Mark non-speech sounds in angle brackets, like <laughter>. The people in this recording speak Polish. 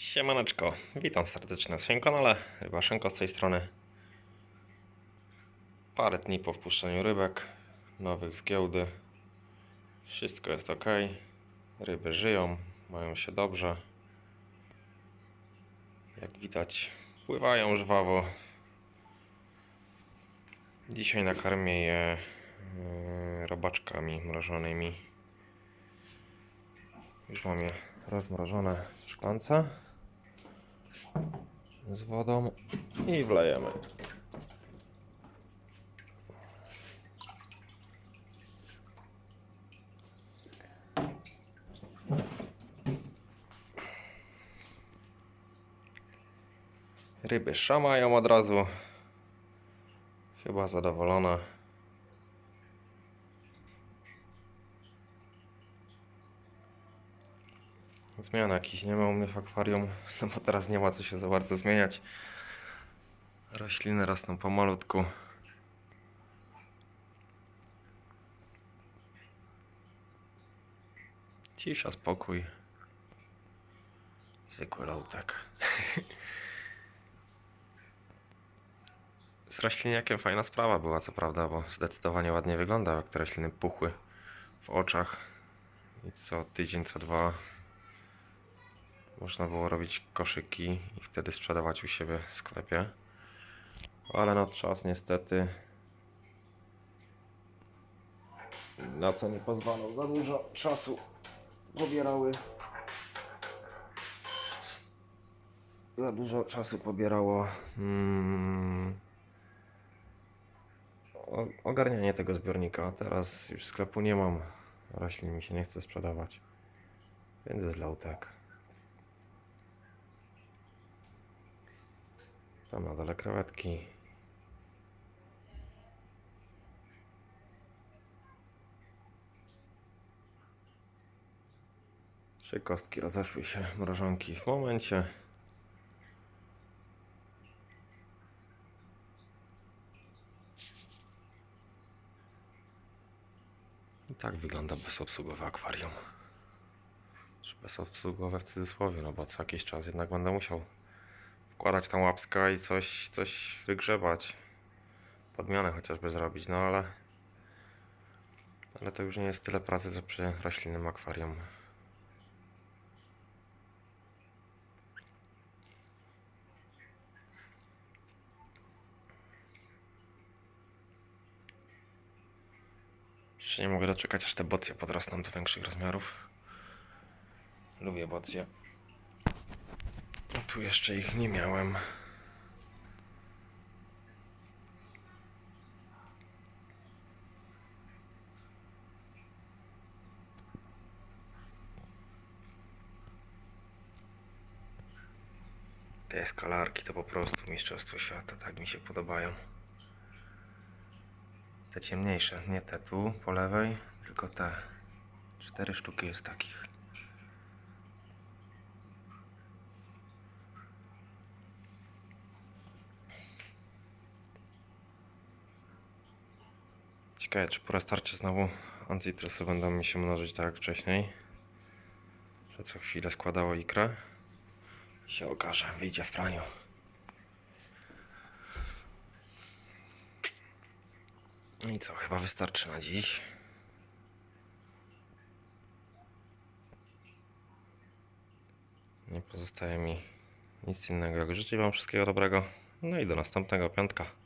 Siemaneczko, witam serdecznie na swoim kanale, Rybaszenko z tej strony. Parę dni po wpuszczeniu rybek, nowych z giełdy. Wszystko jest ok, ryby żyją, mają się dobrze. Jak widać, pływają żwawo. Dzisiaj nakarmię je yy, robaczkami mrożonymi. Już mam je rozmrożone w szklance z wodą i wlejemy. Ryby szamają od razu. Chyba zadowolona. Zmiana jakiś nie ma u mnie w akwarium, <laughs> no bo teraz nie ma co się za bardzo zmieniać. Rośliny rosną pomalutku. Cisza, spokój. Zwykły lautek. <laughs> Z rośliniakiem fajna sprawa była, co prawda, bo zdecydowanie ładnie wyglądał, jak te rośliny puchły w oczach. I co tydzień, co dwa można było robić koszyki i wtedy sprzedawać u siebie w sklepie. Ale no czas niestety na co nie pozwalał za dużo czasu pobierały za dużo czasu pobierało mm, o- ogarnianie tego zbiornika. Teraz już sklepu nie mam. Roślin mi się nie chce sprzedawać. Więc jest lautek. Tam na dole krewetki. Trzy kostki rozeszły się mrożonki w momencie. I tak wygląda bezobsługowe akwarium. Czy bezobsługowe w cudzysłowie, no bo co jakiś czas jednak będę musiał wkładać tam łapska i coś, coś wygrzebać. Podmianę chociażby zrobić, no ale. Ale to już nie jest tyle pracy co przy roślinnym akwarium. Jeszcze nie mogę doczekać, aż te bocje podrosną do większych rozmiarów. Lubię bocje. Tu jeszcze ich nie miałem. Te skalarki to po prostu mistrzostwo świata, tak mi się podobają. Te ciemniejsze, nie te tu po lewej, tylko te. Cztery sztuki jest takich. Ciekawe, czy po restarcie znowu ancytrusy będą mi się mnożyć tak jak wcześniej. Że co chwilę składało ikrę. Się okaże, wyjdzie w praniu. No I co, chyba wystarczy na dziś. Nie pozostaje mi nic innego jak życzyć Wam wszystkiego dobrego. No i do następnego piątka.